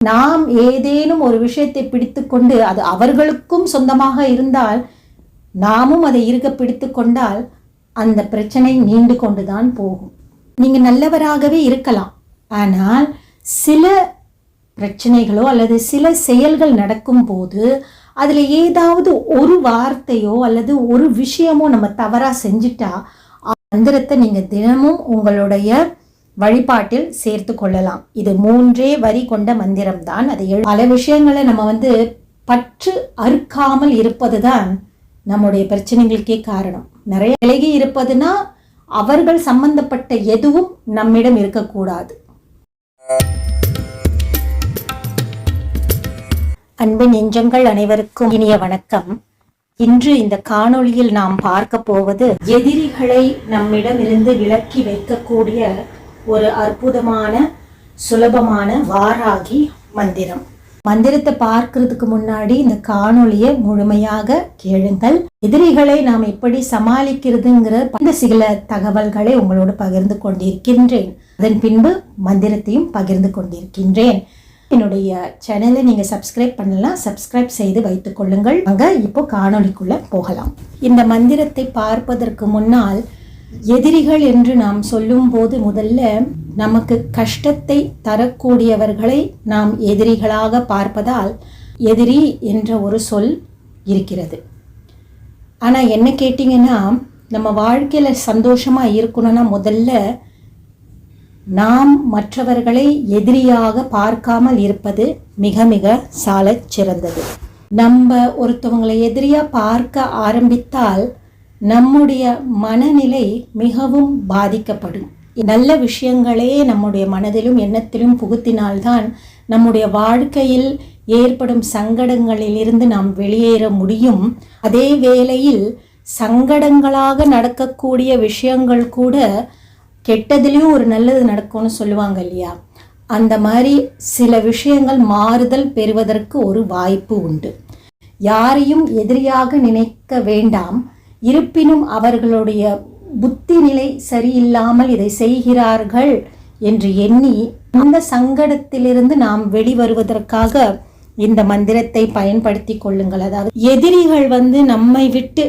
நாம் ஏதேனும் ஒரு விஷயத்தை பிடித்துக்கொண்டு அது அவர்களுக்கும் சொந்தமாக இருந்தால் நாமும் அதை இருக்க பிடித்து கொண்டால் அந்த பிரச்சனை நீண்டு கொண்டுதான் போகும். நீங்கள் நல்லவராகவே இருக்கலாம். ஆனால் சில பிரச்சனைகளோ அல்லது சில செயல்கள் நடக்கும்போது அதில் ஏதாவது ஒரு வார்த்தையோ அல்லது ஒரு விஷயமோ நம்ம தவறாக செஞ்சிட்டா மந்திரத்தை நீங்கள் தினமும் உங்களுடைய வழிபாட்டில் சேர்த்து கொள்ளலாம். இது மூன்றே வரி கொண்ட மந்திரம் தான் அது பல விஷயங்களை நம்ம வந்து பற்று அறுக்காமல் இருப்பதுதான் நம்முடைய பிரச்சனைகளுக்கே காரணம். நிறைய விலகி இருப்பதுனா அவர்கள் சம்பந்தப்பட்ட எதுவும் நம்மிடம் இருக்கக்கூடாது. அன்பு நெஞ்சங்கள் அனைவருக்கும் இனிய வணக்கம். இன்று இந்த காணொளியில் நாம் பார்க்க போவது எதிரிகளை நம்மிடமிருந்து விலக்கி வைக்கக்கூடிய ஒரு அற்புதமான சுலபமான வாராகி மந்திரம். மந்திரத்தை பார்க்கறதுக்கு முன்னாடி இந்த காணொளியை முழுமையாக கேளுங்கள். எதிரிகளை நாம் எப்படி சமாளிக்கிறதுங்கிற இந்த சில தகவல்களை உங்களோடு பகிர்ந்து கொண்டிருக்கின்றேன். அதன் பின்பு மந்திரத்தையும் பகிர்ந்து கொண்டிருக்கின்றேன். என்னுடைய சேனலை நீங்கள் சப்ஸ்கிரைப் பண்ணலாம். சப்ஸ்கிரைப் செய்து வைத்துக் கொள்ளுங்கள். அங்கே இப்போ காணொலிக்குள்ளே போகலாம். இந்த மந்திரத்தை பார்ப்பதற்கு முன்னால் எதிரிகள் என்று நாம் சொல்லும்போது முதல்ல நமக்கு கஷ்டத்தை தரக்கூடியவர்களை நாம் எதிரிகளாக பார்ப்பதால் எதிரி என்ற ஒரு சொல் இருக்கிறது. ஆனால் என்ன கேட்டிங்கன்னா நம்ம வாழ்க்கையில் சந்தோஷமாக இருக்கணும்னா முதல்ல நாம் மற்றவர்களை எதிரியாக பார்க்காமல் இருப்பது மிக மிக சாலச் சிறந்தது. நம்ம ஒருத்தவங்களை எதிரியா பார்க்க ஆரம்பித்தால் நம்முடைய மனநிலை மிகவும் பாதிக்கப்படும். நல்ல விஷயங்களே நம்முடைய மனதிலும் எண்ணத்திலும் புகுத்தினால்தான் நம்முடைய வாழ்க்கையில் ஏற்படும் சங்கடங்களிலிருந்து நாம் வெளியேற முடியும். அதே வேளையில் சங்கடங்களாக நடக்கக்கூடிய விஷயங்கள் கூட கெட்டதுலேயும் ஒரு நல்லது நடக்கும்னு சொல்லுவாங்க இல்லையா? அந்த மாதிரி சில விஷயங்கள் மாறுதல் பெறுவதற்கு ஒரு வாய்ப்பு உண்டு. யாரையும் எதிரியாக நினைக்க வேண்டாம். இருப்பினும் அவர்களுடைய புத்தி நிலை சரியில்லாமல் இதை செய்கிறார்கள் என்று எண்ணி அந்த சங்கடத்திலிருந்து நாம் வெளிவருவதற்காக இந்த மந்திரத்தை பயன்படுத்தி கொள்ளுங்கள். அதாவது எதிரிகள் வந்து நம்மை விட்டு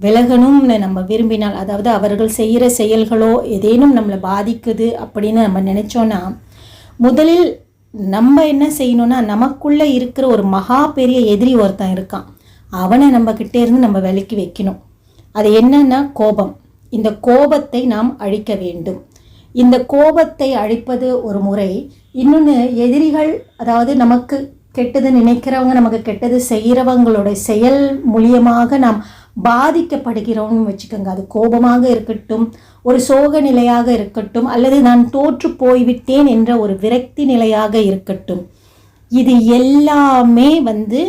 விலகணும்னு நம்ம விரும்பினால் அதாவது அவர்கள் செய்கிற செயல்களோ ஏதேனும் நம்மளை பாதிக்குது அப்படின்னு நம்ம நினச்சோன்னா முதலில் நம்ம என்ன செய்யணும்னா நமக்குள்ளே இருக்கிற ஒரு மகா பெரிய எதிரி ஒருத்தன் இருக்கான். அவனை நம்ம கிட்டே இருந்து நம்ம விலக்கி வைக்கணும். அது என்னன்னா கோபம். இந்த கோபத்தை நாம் அழிக்க வேண்டும். இந்த கோபத்தை அழிப்பது ஒரு முறை. இன்னொன்று எதிரிகள் அதாவது நமக்கு கெட்டது நினைக்கிறவங்க நமக்கு கெட்டது செய்கிறவங்களோட செயல் மூலியமாக நாம் பாதிக்கப்படுகிறோம்னு வச்சுக்கோங்க. அது கோபமாக இருக்கட்டும் ஒரு சோக நிலையாக இருக்கட்டும் அல்லது நான் தோற்று போய்விட்டேன் என்ற ஒரு விரக்தி நிலையாக இருக்கட்டும். இது எல்லாமே வந்து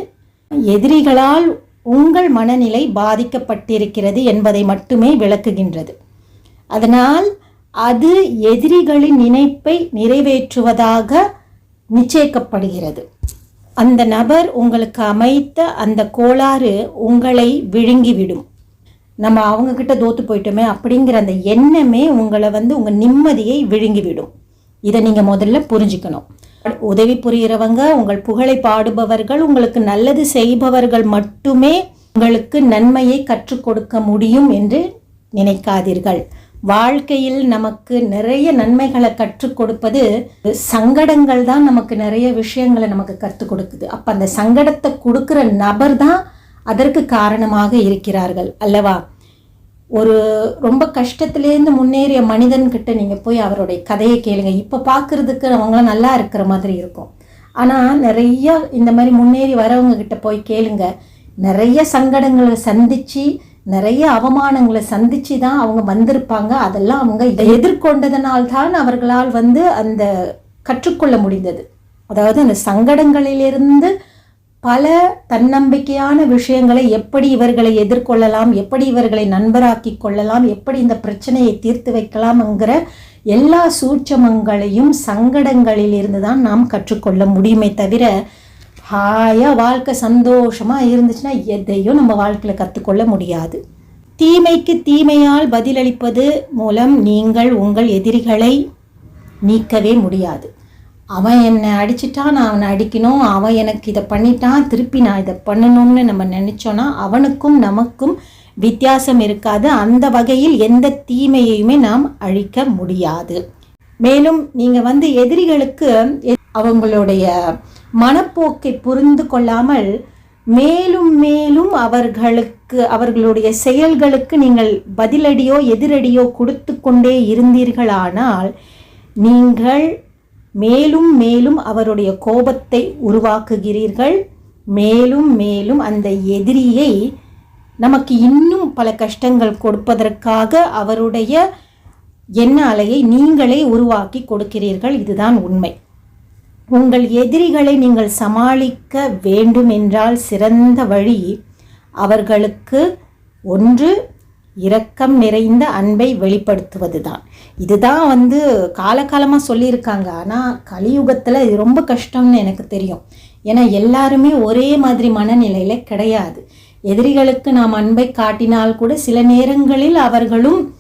எதிரிகளால் உங்கள் மனநிலை பாதிக்கப்பட்டிருக்கிறது என்பதை மட்டுமே விளக்குகின்றது. அதனால் அது எதிரிகளின் நினைப்பை நிறைவேற்றுவதாக நிச்சயிக்கப்படுகிறது. அந்த நபர் உங்களுக்கு அமைத்த அந்த கோளாறு உங்களை விழுங்கிவிடும். நம்ம அவங்கக்கிட்ட தோற்று தோத்து போயிட்டோமே அப்படிங்கிற அந்த எண்ணமே உங்களை வந்து உங்கள் நிம்மதியை விழுங்கிவிடும். இதை நீங்கள் முதல்ல புரிஞ்சுக்கணும். உதவி புரிகிறவங்க உங்கள் புகழை பாடுபவர்கள் உங்களுக்கு நல்லது செய்பவர்கள் மட்டுமே உங்களுக்கு நன்மையை கற்றுக் கொடுக்க முடியும் என்று நினைக்காதீர்கள். வாழ்க்கையில் நமக்கு நிறைய நன்மைகளை கற்றுக் கொடுப்பது சங்கடங்கள் தான் நமக்கு நிறைய விஷயங்களை நமக்கு கற்றுக் கொடுக்குது. அப்போ அந்த சங்கடத்தை கொடுக்குற நபர் தான் அதற்கு காரணமாக இருக்கிறார்கள். அல்லவா? ஒரு ரொம்ப கஷ்டத்துலேருந்து முன்னேறிய மனிதன்கிட்ட நீங்கள் போய் அவருடைய கதையை கேளுங்க. இப்போ பார்க்குறதுக்கு அவங்களாம் நல்லா இருக்கிற மாதிரி இருக்கும். ஆனால் நிறைய இந்த மாதிரி முன்னேறி வரவங்கக்கிட்ட போய் கேளுங்க. நிறைய சங்கடங்களை சந்தித்து நிறைய அவமானங்களை சந்தித்து தான் அவங்க வந்திருப்பாங்க. அதெல்லாம் அவங்க இதை எதிர்கொண்டதனால்தான் அவர்களால் வந்து அந்த கற்றுக்கொள்ள முடிந்தது. அதாவது அந்த சங்கடங்களிலிருந்து பல தன்னம்பிக்கையான விஷயங்களை எப்படி இவர்களை எதிர்கொள்ளலாம் எப்படி இவர்களை நண்பராக்கி கொள்ளலாம் எப்படி இந்த பிரச்சனையை தீர்த்து வைக்கலாம்ங்கிற எல்லா சூட்சமங்களையும் சங்கடங்களிலிருந்து தான் நாம் கற்றுக்கொள்ள முடியுமே தவிர ஹாயாக வாழ்க்கை சந்தோஷமாக இருந்துச்சுன்னா எதையும் நம்ம வாழ்க்கையில் கற்றுக்கொள்ள முடியாது. தீமைக்கு தீமையால் பதிலளிப்பது மூலம் நீங்கள் உங்கள் எதிரிகளை நீக்கவே முடியாது. அவன் என்னை அடிச்சிட்டான் நான் அவனை அடிக்கணும் அவன் எனக்கு இதை பண்ணிட்டான் திருப்பி நான் இதை பண்ணணும்னு நம்ம நினச்சோன்னா அவனுக்கும் நமக்கும் வித்தியாசம் இருக்காது. அந்த வகையில் எந்த தீமையையுமே நாம் அழிக்க முடியாது. மேலும் நீங்கள் வந்து எதிரிகளுக்கு அவங்களுடைய மனப்போக்கை புரிந்து கொள்ளாமல் மேலும் மேலும் அவர்களுக்கு அவர்களுடைய செயல்களுக்கு நீங்கள் பதிலடியோ எதிரடியோ கொடுத்து கொண்டே இருந்தீர்களானால் நீங்கள் மேலும் மேலும் அவருடைய கோபத்தை உருவாக்குகிறீர்கள். மேலும் மேலும் அந்த எதிரியை நமக்கு இன்னும் பல கஷ்டங்கள் கொடுப்பதற்காக அவருடைய எண்ண அலையை நீங்களே உருவாக்கி கொடுக்கிறீர்கள். இதுதான் உண்மை. உங்கள் எதிரிகளை நீங்கள் சமாளிக்க வேண்டும் என்றால் சிறந்த வழி அவர்களுக்கு ஒன்று இரக்கம் நிறைந்த அன்பை வெளிப்படுத்துவதுதான். இதுதான் வந்து காலகாலமாக சொல்லியிருக்காங்க. ஆனால் கலியுகத்தில் இது ரொம்ப கஷ்டம்னு எனக்கு தெரியும். ஏன்னா எல்லாருமே ஒரே மாதிரி மனநிலையில் கிடையாது. எதிரிகளுக்கு நாம் அன்பை காட்டினால் கூட சில நேரங்களில் அவர்களும்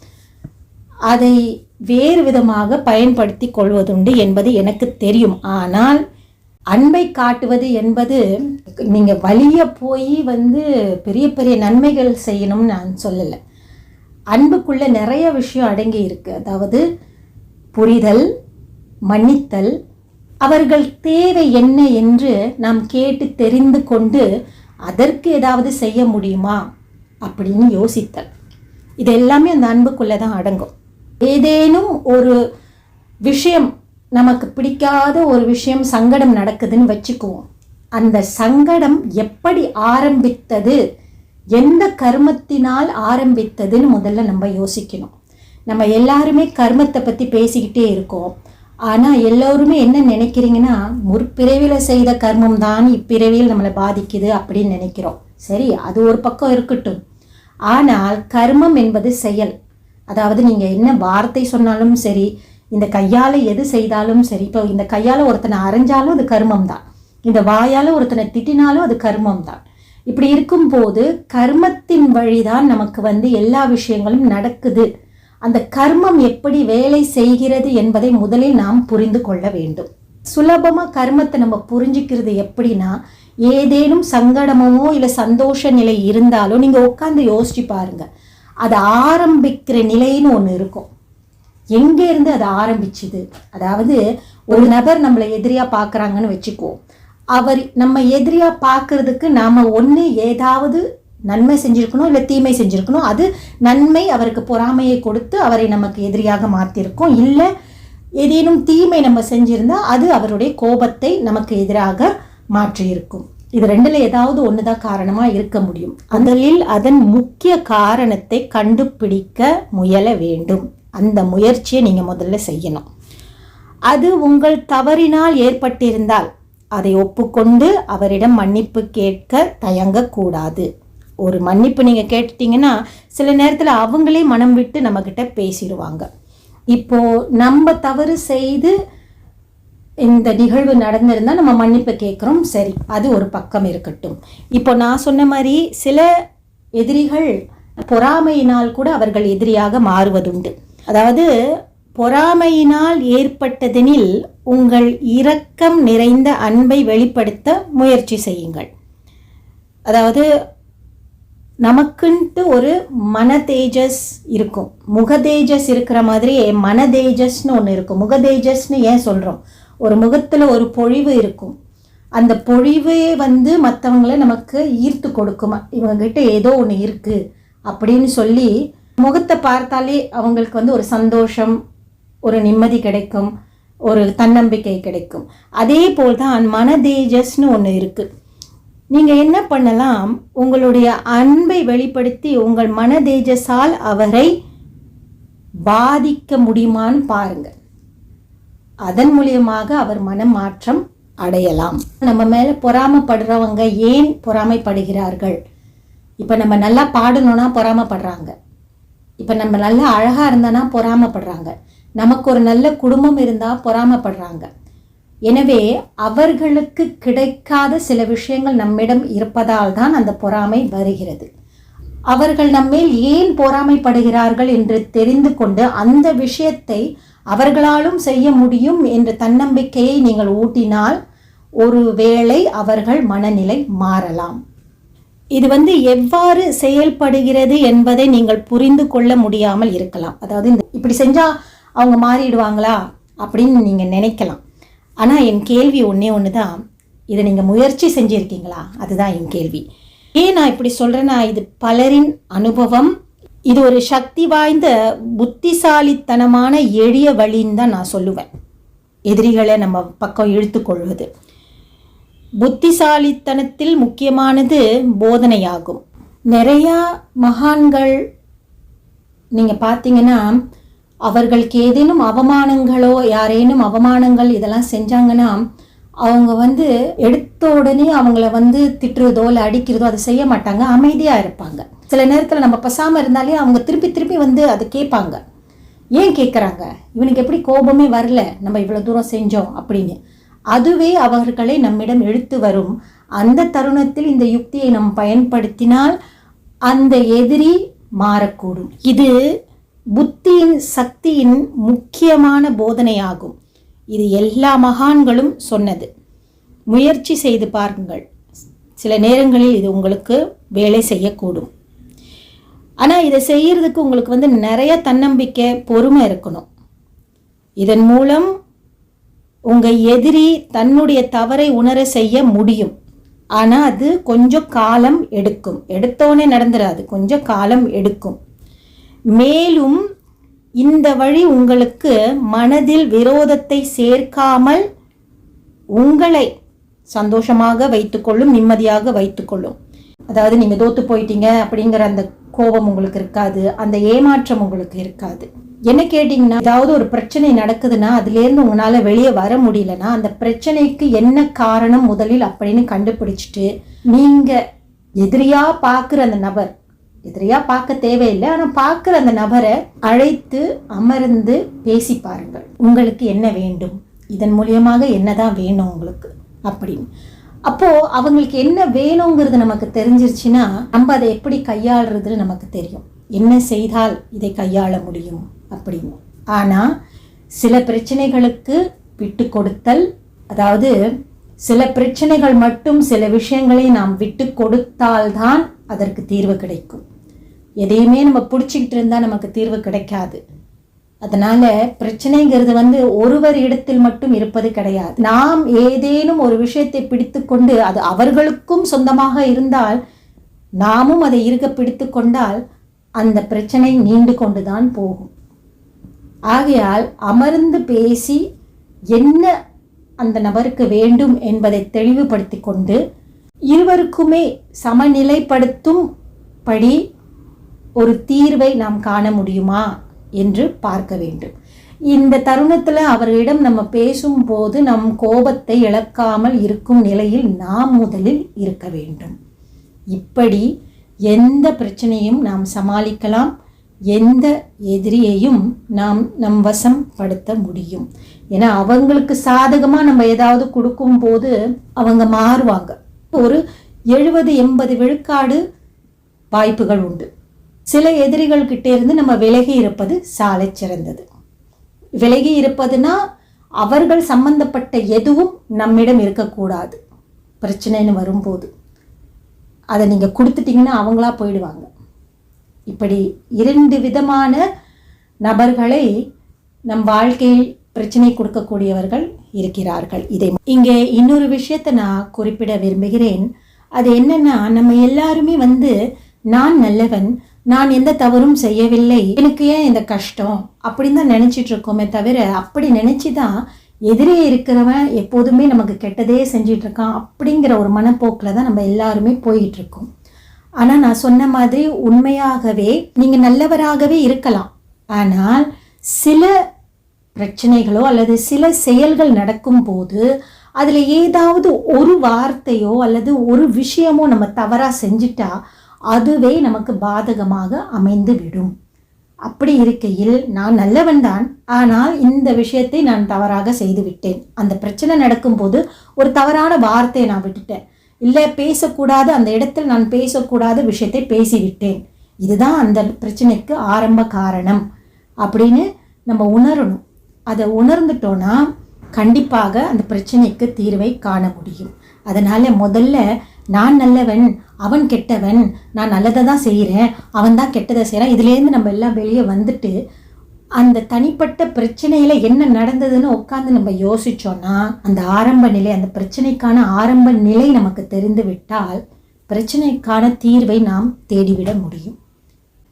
அதை வேறு விதமாக பயன்படுத்தி கொள்வதுண்டு என்பது எனக்கு தெரியும். ஆனால் அன்பை காட்டுவது என்பது நீங்கள் வலிய போய் வந்து பெரிய பெரிய நன்மைகள் செய்யணும்னு நான் சொல்லலை. அன்புக்குள்ள நிறைய விஷயம் அடங்கி இருக்கு. அதாவது புரிதல் மன்னித்தல் அவர்கள் தேவை என்ன என்று நாம் கேட்டு தெரிந்து கொண்டு அதற்கு ஏதாவது செய்ய முடியுமா அப்படின்னு யோசித்தல். இது எல்லாமே அந்த அன்புக்குள்ளே தான் அடங்கும். ஏதேனும் ஒரு விஷயம் நமக்கு பிடிக்காத ஒரு விஷயம் சங்கடம் நடக்குதுன்னு வச்சுக்குவோம். அந்த சங்கடம் எப்படி ஆரம்பித்தது எந்த கர்மத்தினால் ஆரம்பித்ததுன்னு முதல்ல நம்ம யோசிக்கணும். நம்ம எல்லாருமே கர்மத்தை பற்றி பேசிக்கிட்டே இருக்கோம். ஆனால் எல்லோருமே என்ன நினைக்கிறீங்கன்னா முற்பிறவியில் செய்த கர்மம் தான் இப்பிறவியில் நம்மளை பாதிக்குது அப்படின்னு நினைக்கிறோம். சரி அது ஒரு பக்கம் இருக்கட்டும். ஆனால் கர்மம் என்பது செயல். அதாவது நீங்கள் என்ன வார்த்தை சொன்னாலும் சரி இந்த கையால் எது செய்தாலும் சரி இப்போ இந்த கையால் ஒருத்தனை அரைஞ்சாலும் அது கர்மம் தான் இந்த வாயால் ஒருத்தனை திட்டினாலும் அது கர்மம் தான் இப்படி இருக்கும்போது கர்மத்தின் வழிதான் நமக்கு வந்து எல்லா விஷயங்களும் நடக்குது. அந்த கர்மம் எப்படி வேலை செய்கிறது என்பதை முதலில் நாம் புரிந்து கொள்ள வேண்டும். சுலபமாக கர்மத்தை நம்ம புரிஞ்சுக்கிறது எப்படின்னா ஏதேனும் சங்கடமோ இல்லை சந்தோஷ நிலை இருந்தாலும் நீங்கள் உட்காந்து யோசிச்சு பாருங்க. அது ஆரம்பிக்கிற நிலைன்னு ஒன்று இருக்கும். எங்கேருந்து அது ஆரம்பிச்சுது? அதாவது ஒரு நபர் நம்மளை எதிரியாக பார்க்குறாங்கன்னு வச்சுக்குவோம். அவர் நம்ம எதிரியாக பார்க்கறதுக்கு நாம் ஒன்று ஏதாவது நன்மை செஞ்சுருக்கணும் இல்லை தீமை செஞ்சுருக்கணும். அது நன்மை அவருக்கு பொறாமையை கொடுத்து அவரை நமக்கு எதிரியாக மாற்றிருக்கோம் இல்லை ஏதேனும் தீமை நம்ம செஞ்சுருந்தால் அது அவருடைய கோபத்தை நமக்கு எதிராக மாற்றியிருக்கும். இது ரெண்டில் ஏதாவது ஒன்று தான் காரணமாக இருக்க முடியும். முதலில் அதன் முக்கிய காரணத்தை கண்டுபிடிக்க முயல வேண்டும். அந்த முயற்சியை நீங்கள் முதல்ல செய்யணும். அது உங்கள் தவறினால் ஏற்பட்டிருந்தால் அதை ஒப்புக்கொண்டு அவரிடம் மன்னிப்பு கேட்க தயங்கக்கூடாது. ஒரு மன்னிப்பு நீங்கள் கேட்டுட்டீங்கன்னா சில நேரத்தில் அவங்களே மனம் விட்டு நம்மக்கிட்ட பேசிடுவாங்க. இப்போ நம்ம தவறு செய்து இந்த நிகழ்வு நடந்திருந்தால் நம்ம மன்னிப்பு கேட்குறோம் சரி அது ஒரு பக்கம் இருக்கட்டும். இப்போ நான் சொன்ன மாதிரி சில எதிரிகள் பொறாமையினால் கூட அவர்கள் எதிரியாக மாறுவதுண்டு. அதாவது பொறாமையினால் ஏற்பட்டதெனில் உங்கள் இரக்கம் நிறைந்த அன்பை வெளிப்படுத்த முயற்சி செய்யுங்கள். அதாவது நமக்குன்ட்டு ஒரு மன தேஜஸ் இருக்கும். முக தேஜஸ் இருக்கிற மாதிரி மன தேஜஸ்னு ஒன்று இருக்கும். முக தேஜஸ்னு ஏன் சொல்கிறோம் ஒரு முகத்தில் ஒரு பொழிவு இருக்கும். அந்த பொழிவே வந்து மற்றவங்களை நமக்கு ஈர்த்து கொடுக்குமா? இவங்ககிட்ட ஏதோ ஒன்று இருக்குது அப்படின்னு சொல்லி முகத்தை பார்த்தாலே அவங்களுக்கு வந்து ஒரு சந்தோஷம் ஒரு நிம்மதி கிடைக்கும் ஒரு தன்னம்பிக்கை கிடைக்கும். அதே போல் தான் மன தேஜஸ்னு ஒன்று இருக்குது நீங்கள் என்ன பண்ணலாம்? உங்களுடைய அன்பை வெளிப்படுத்தி உங்கள் மன தேஜஸால் அவரை பாதிக்க முடியுமான்னு பாருங்கள் அதன் மூலியமாக அவர் மனம் மாற்றம் அடையலாம். நம்ம மேலே பொறாமப்படுறவங்க ஏன் பொறாமைப்படுகிறார்கள்? இப்போ நம்ம நல்லா பாடணும்னா பொறாமப்படுறாங்க. இப்போ நம்ம நல்லா அழகாக இருந்தோன்னா பொறாமப்படுறாங்க. நமக்கு ஒரு நல்ல குடும்பம் இருந்தால் பொறாமப்படுறாங்க. எனவே அவர்களுக்கு கிடைக்காத சில விஷயங்கள் நம்மிடம் இருப்பதால் தான் அந்த பொறாமை வருகிறது. அவர்கள் நம்மேல் ஏன் பொறாமைப்படுகிறார்கள் என்று தெரிந்து கொண்டு அந்த விஷயத்தை அவர்களாலும் செய்ய முடியும் என்ற தன்னம்பிக்கையை நீங்கள் ஊட்டினால் ஒரு வேளை அவர்கள் மனநிலை மாறலாம். இது வந்து எவ்வாறு செயல்படுகிறது என்பதை நீங்கள் புரிந்து கொள்ள முடியாமல் இருக்கலாம். அதாவது இந்த இப்படி செஞ்சால் அவங்க மாறிடுவாங்களா அப்படின்னு நீங்கள் நினைக்கலாம். ஆனால் என் கேள்வி ஒன்றே ஒன்று தான் இதை நீங்கள் முயற்சி செஞ்சுருக்கீங்களா? அதுதான் என் கேள்வி. ஏன் நான் இப்படி சொல்கிறேன்னா இது பலரின் அனுபவம். இது ஒரு சக்தி வாய்ந்த புத்திசாலித்தனமான எளிய வழின்னு தான் நான் சொல்லுவேன். எதிரிகளை நம்ம பக்கம் இழுத்துக்கொள்வது புத்திசாலித்தனத்தில் முக்கியமானது போதனையாகும். நிறையா மகான்கள் நீங்கள் பார்த்தீங்கன்னா அவர்களுக்கு ஏதேனும் அவமானங்களோ யாரேனும் அவமானங்கள் இதெல்லாம் செஞ்சாங்கன்னா அவங்க வந்து எடுத்த உடனே அவங்கள வந்து திட்டுறதோ இல்லை அடிக்கிறதோ அதை செய்ய மாட்டாங்க. அமைதியாக இருப்பாங்க. சில நேரத்தில் நம்ம பசாமல் இருந்தாலே அவங்க திருப்பி திருப்பி வந்து அதை கேட்பாங்க. ஏன் கேட்குறாங்க இவனுக்கு எப்படி கோபமே வரல? நம்ம இவ்வளோ தூரம் செஞ்சோம் அப்படின்னு. அதுவே அவர்களை நம்மிடம் எடுத்து வரும். அந்த தருணத்தில் இந்த யுக்தியை நாம் பயன்படுத்தினால் அந்த எதிரி மாறக்கூடும். இது புத்தியின் சக்தியின் முக்கியமான போதனையாகும். இது எல்லா மகான்களும் சொன்னது. முயற்சி செய்து பாருங்கள். சில நேரங்களில் இது உங்களுக்கு வேலை செய்யக்கூடும். ஆனால் இதை செய்கிறதுக்கு உங்களுக்கு வந்து நிறைய தன்னம்பிக்கை பொறுமை இருக்கணும். இதன் மூலம் உங்கள் எதிரி தன்னுடைய தவறை உணர செய்ய முடியும். ஆனால் அது கொஞ்சம் காலம் எடுக்கும். எடுத்தோடனே நடந்துடாது கொஞ்சம் காலம் எடுக்கும். மேலும் இந்த வழி உங்களுக்கு மனதில் விரோதத்தை சேர்க்காமல் உங்களை சந்தோஷமாக வைத்துக்கொள்ளும் நிம்மதியாக வைத்துக்கொள்ளும். அதாவது நீங்கள் தோத்து போயிட்டீங்க அப்படிங்கிற அந்த கோபம் உங்களுக்கு இருக்காது அந்த ஏமாற்றம் உங்களுக்கு இருக்காது. என்ன கேட்டிங்கன்னா ஏதாவது ஒரு பிரச்சனை நடக்குதுன்னா அதுலேருந்து உங்களால் வெளியே வர முடியலன்னா அந்த பிரச்சனைக்கு என்ன காரணம் முதலில் அப்படின்னு கண்டுபிடிச்சிட்டு நீங்கள் எதிரியாக பார்க்குற அந்த நபர் எதிரியா பார்க்க தேவையில்லை. ஆனால் பார்க்குற அந்த நபரை அழைத்து அமர்ந்து பேசி பாருங்கள். உங்களுக்கு என்ன வேண்டும்? இதன் மூலியமாக என்னதான் வேணும் உங்களுக்கு? அப்படின்னு. அப்போ அவங்களுக்கு என்ன வேணுங்கிறது நமக்கு தெரிஞ்சிருச்சுன்னா நம்ம அதை எப்படி கையாளுறதுன்னு நமக்கு தெரியும். என்ன செய்தால் இதை கையாள முடியும்? அப்படின்னு. ஆனால் சில பிரச்சனைகளுக்கு விட்டு கொடுத்தல் அதாவது சில பிரச்சனைகள் மட்டும் சில விஷயங்களை நாம் விட்டு கொடுத்தால்தான் அதற்கு தீர்வு கிடைக்கும். எதையுமே நம்ம பிடிச்சிக்கிட்டு இருந்தால் நமக்கு தீர்வு கிடைக்காது. அதனால பிரச்சனைங்கிறது வந்து ஒருவர் இடத்தில் மட்டும் இருப்பது கிடையாது. நாம் ஏதேனும் ஒரு விஷயத்தை பிடித்து கொண்டு அது அவர்களுக்கும் சொந்தமாக இருந்தால் நாமும் அதை இருக்க பிடித்து கொண்டால் அந்த பிரச்சனை நீண்டு கொண்டுதான் போகும். ஆகையால் அமர்ந்து பேசி என்ன அந்த நபருக்கு வேண்டும் என்பதை தெளிவுபடுத்தி கொண்டு இருவருக்குமே சமநிலைப்படுத்தும் படி ஒரு தீர்வை நாம் காண முடியுமா என்று பார்க்க வேண்டும். இந்த தருணத்தில் அவர்களிடம் நம்ம பேசும்போது நம் கோபத்தை இழக்காமல் இருக்கும் நிலையில் நாம் முதலில் இருக்க வேண்டும். இப்படி எந்த பிரச்சனையும் நாம் சமாளிக்கலாம் எந்த எதிரியையும் நாம் நம் வசம் படுத்த முடியும். ஏன்னா அவங்களுக்கு சாதகமாக நம்ம ஏதாவது கொடுக்கும்போது அவங்க மாறுவாங்க. ஒரு எழுபது எண்பது விழுக்காடு வாய்ப்புகள் உண்டு. சில எதிரிகள் கிட்டே இருந்து நம்ம விலகி இருப்பது சாலை சிறந்தது. விலகி இருப்பதுனா அவர்கள் சம்பந்தப்பட்ட எதுவும் நம்மிடம் இருக்கக்கூடாது. பிரச்சனைன்னு வரும்போது. அதை நீங்கள் கொடுத்துட்டிங்கன்னா அவங்களா போயிடுவாங்க. இப்படி இரண்டு விதமான நபர்களை நம் வாழ்க்கையில் பிரச்சனை கொடுக்கக்கூடியவர்கள் இருக்கிறார்கள். இதை இங்கே இன்னொரு விஷயத்தை நான் குறிப்பிட விரும்புகிறேன். அது என்னன்னா நம்ம எல்லாருமே வந்து நான் நல்லவன் நான் எந்த தவறும் செய்யவில்லை. எனக்கு ஏன் இந்த கஷ்டம்? அப்படின்னு தான் நினச்சிட்டு இருக்கோமே தவிர அப்படி நினச்சி தான் எதிரே இருக்கிறவன் எப்போதுமே நமக்கு கெட்டதே செஞ்சிட்டு இருக்கான் அப்படிங்கிற ஒரு மனப்போக்கில் தான் நம்ம எல்லாருமே போயிட்டு இருக்கோம். ஆனால் நான் சொன்ன மாதிரி உண்மையாகவே நீங்கள் நல்லவராகவே இருக்கலாம். ஆனால் சில பிரச்சனைகளோ அல்லது சில செயல்கள் நடக்கும்போது அதில் ஏதாவது ஒரு வார்த்தையோ அல்லது ஒரு விஷயமோ நம்ம தவறாக செஞ்சிட்டா அதுவே நமக்கு பாதகமாக அமைந்து விடும். அப்படி இருக்கையில் நான் நல்லவன்தான் ஆனால் இந்த விஷயத்தை நான் தவறாக செய்து விட்டேன் அந்த பிரச்சனை நடக்கும்போது ஒரு தவறான வார்த்தையை நான் விட்டுட்டேன். இல்லை பேசக்கூடாது அந்த இடத்தில் நான் பேசக்கூடாத விஷயத்தை பேசிவிட்டேன். இதுதான் அந்த பிரச்சனைக்கு ஆரம்ப காரணம் அப்படின்னு நம்ம உணரணும். அதை உணர்ந்துட்டோன்னா கண்டிப்பாக அந்த பிரச்சனைக்கு தீர்வை காண முடியும். அதனால் முதல்ல நான் நல்லவன் அவன் கெட்டவன் நான் நல்லதை தான் செய்கிறேன் அவன் தான் கெட்டதை செய்கிறான் இதுலேருந்து நம்ம எல்லாம் வெளியே வந்துட்டு அந்த தனிப்பட்ட பிரச்சனையில் என்ன நடந்ததுன்னு உட்காந்து நம்ம யோசிச்சோன்னா அந்த ஆரம்ப நிலை அந்த பிரச்சனைக்கான ஆரம்ப நிலை நமக்கு தெரிந்து விட்டால் பிரச்சனைக்கான தீர்வை நாம் தேடிவிட முடியும்.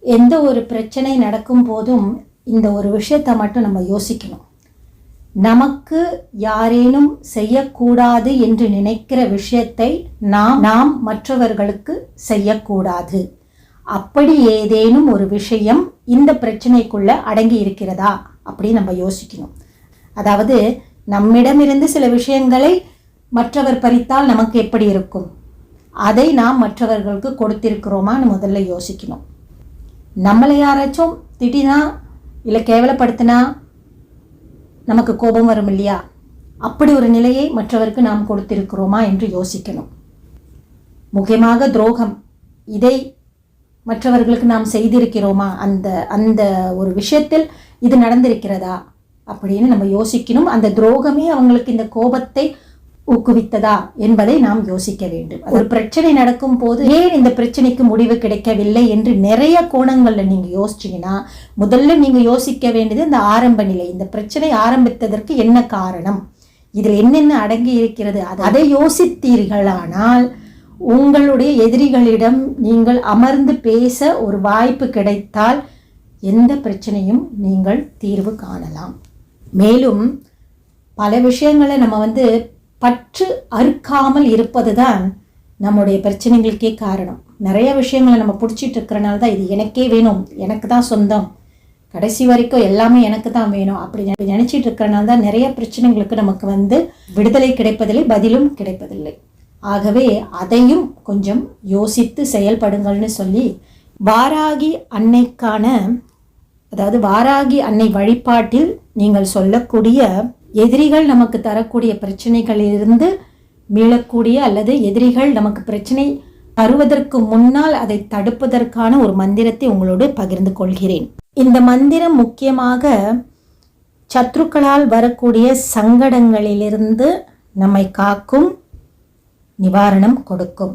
எந்த ஒரு பிரச்சனை நடக்கும் போதும் இந்த ஒரு விஷயத்தை மட்டும் நம்ம யோசிக்கணும். நமக்கு யாரேனும் செய்யக்கூடாது என்று நினைக்கிற விஷயத்தை நாம் நாம் மற்றவர்களுக்கு செய்யக்கூடாது. அப்படி ஏதேனும் ஒரு விஷயம் இந்த பிரச்சனைக்குள்ள அடங்கி இருக்கிறதா அப்படின்னு நம்ம யோசிக்கணும். அதாவது நம்மிடமிருந்து சில விஷயங்களை மற்றவர் பறித்தால் நமக்கு எப்படி இருக்கும்? அதை நாம் மற்றவர்களுக்கு கொடுத்திருக்கிறோமான்னு முதல்ல யோசிக்கணும். நம்மளை யாராச்சும் திட்டினா இல்லை கேவலப்படுத்தினா நமக்கு கோபம் வரும் இல்லையா அப்படி ஒரு நிலையை மற்றவருக்கு நாம் கொடுத்திருக்கிறோமா என்று யோசிக்கணும். முக்கியமாக துரோகம். இதை மற்றவர்களுக்கு நாம் செய்திருக்கிறோமா? அந்த அந்த ஒரு விஷயத்தில் இது நடந்திருக்கிறதா? அப்படின்னு நம்ம யோசிக்கணும். அந்த துரோகமே அவங்களுக்கு இந்த கோபத்தை ஊக்குவித்ததா என்பதை நாம் யோசிக்க வேண்டும். ஒரு பிரச்சனை நடக்கும் போது ஏன் இந்த பிரச்சனைக்கு முடிவு கிடைக்கவில்லை என்று நிறைய கோணங்களில் நீங்கள் யோசிச்சீங்கன்னா முதல்ல நீங்கள் யோசிக்க வேண்டியது இந்த ஆரம்ப நிலை. இந்த பிரச்சனை ஆரம்பித்ததற்கு என்ன காரணம்? இதில் என்னென்ன அடங்கி இருக்கிறது? அது- அதை யோசித்தீர்களானால் உங்களுடைய எதிரிகளிடம் நீங்கள் அமர்ந்து பேச ஒரு வாய்ப்பு கிடைத்தால் எந்த பிரச்சனையும் நீங்கள் தீர்வு காணலாம். மேலும் பல விஷயங்களை நம்ம வந்து பற்று அறுக்காமல் இருப்பது தான் நம்முடைய பிரச்சனைகளுக்கே காரணம். நிறைய விஷயங்களை நம்ம பிடிச்சிட்டு இருக்கிறனால தான் இது எனக்கே வேணும். எனக்கு தான் சொந்தம். கடைசி வரைக்கும் எல்லாமே எனக்கு தான் வேணும். அப்படி நினச்சிட்டு நினைச்சிட்டு இருக்கிறனால தான் நிறைய பிரச்சனைகளுக்கு நமக்கு வந்து விடுதலை கிடைப்பதில்லை பதிலும் கிடைப்பதில்லை. ஆகவே அதையும் கொஞ்சம் யோசித்து செயல்படுங்கள்னு சொல்லி வாராகி அன்னைக்கான அதாவது வாராகி அன்னை வழிபாட்டில் நீங்கள் சொல்லக்கூடிய எதிரிகள் நமக்கு தரக்கூடிய பிரச்சனைகளிலிருந்து மீளக்கூடிய அல்லது எதிரிகள் நமக்கு பிரச்சனை தருவதற்கு முன்னால் அதை தடுப்பதற்கான ஒரு மந்திரத்தை உங்களோடு பகிர்ந்து கொள்கிறேன். இந்த மந்திரம் முக்கியமாக சத்ருக்களால் வரக்கூடிய சங்கடங்களிலிருந்து நம்மை காக்கும் நிவாரணம் கொடுக்கும்.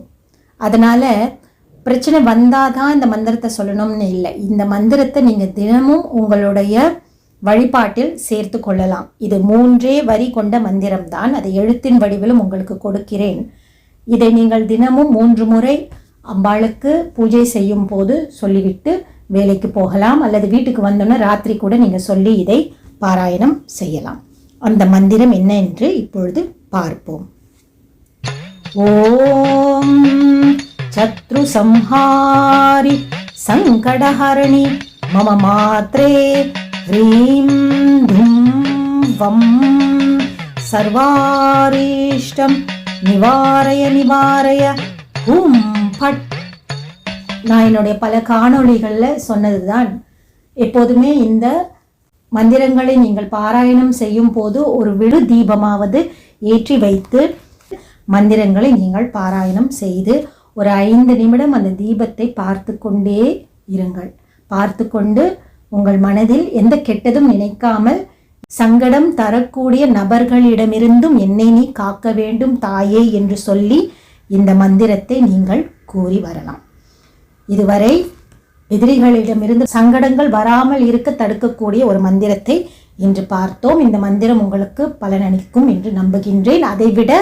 அதனால் பிரச்சனை வந்தால் தான் இந்த மந்திரத்தை சொல்லணும்னு இல்லை. இந்த மந்திரத்தை நீங்கள் தினமும் உங்களுடைய வழிபாட்டில் சேர்த்து கொள்ளலாம். இது மூன்றே வரி கொண்ட மந்திரம்தான். அதை எழுத்தின் வடிவிலும் உங்களுக்கு கொடுக்கிறேன். இதை நீங்கள் தினமும் மூன்று முறை அம்பாளுக்கு பூஜை செய்யும் போது சொல்லிவிட்டு வேலைக்கு போகலாம். அல்லது வீட்டுக்கு வந்தோன்னே ராத்திரி கூட நீங்கள் சொல்லி இதை பாராயணம் செய்யலாம். அந்த மந்திரம் என்ன என்று இப்பொழுது பார்ப்போம். ஓம் சத்ரு சம்ஹாரி சங்கடஹரணி மம மாத்ரே ह्रीं धुं वं सर्वारीष्टं நிவாரய நிவாரய ஹூம் பட் நான் என்னுடைய பல காணொளிகளில் சொன்னது தான் எப்போதுமே இந்த மந்திரங்களை நீங்கள் பாராயணம் செய்யும் போது ஒரு விழு தீபமாவது ஏற்றி வைத்து மந்திரங்களை நீங்கள் பாராயணம் செய்து ஒரு ஐந்து நிமிடம் அந்த தீபத்தை பார்த்து கொண்டே இருங்கள் பார்த்து கொண்டு உங்கள் மனதில் எந்த கெட்டதும் நினைக்காமல் சங்கடம் தரக்கூடிய நபர்களிடமிருந்தும் என்னை நீ காக்க வேண்டும் தாயே என்று சொல்லி இந்த மந்திரத்தை நீங்கள் கூறி வரலாம். இதுவரை எதிரிகளிடமிருந்து சங்கடங்கள் வராமல் இருக்க தடுக்கக்கூடிய ஒரு மந்திரத்தை இன்று பார்த்தோம். இந்த மந்திரம் உங்களுக்கு பலனளிக்கும் என்று நம்புகின்றேன். அதைவிட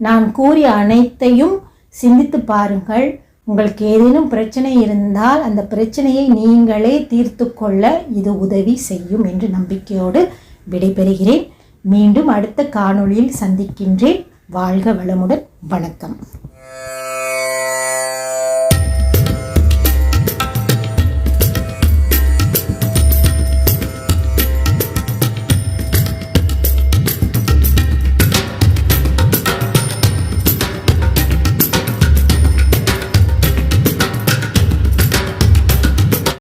நான் கூறிய அனைத்தையும் சிந்தித்து பாருங்கள். உங்களுக்கு ஏதேனும் பிரச்சனை இருந்தால் அந்த பிரச்சனையை நீங்களே தீர்த்து கொள்ள இது உதவி செய்யும் என்று நம்பிக்கையோடு விடைபெறுகிறேன். மீண்டும் அடுத்த காணொளியில் சந்திக்கின்றேன். வாழ்க வளமுடன். வணக்கம்.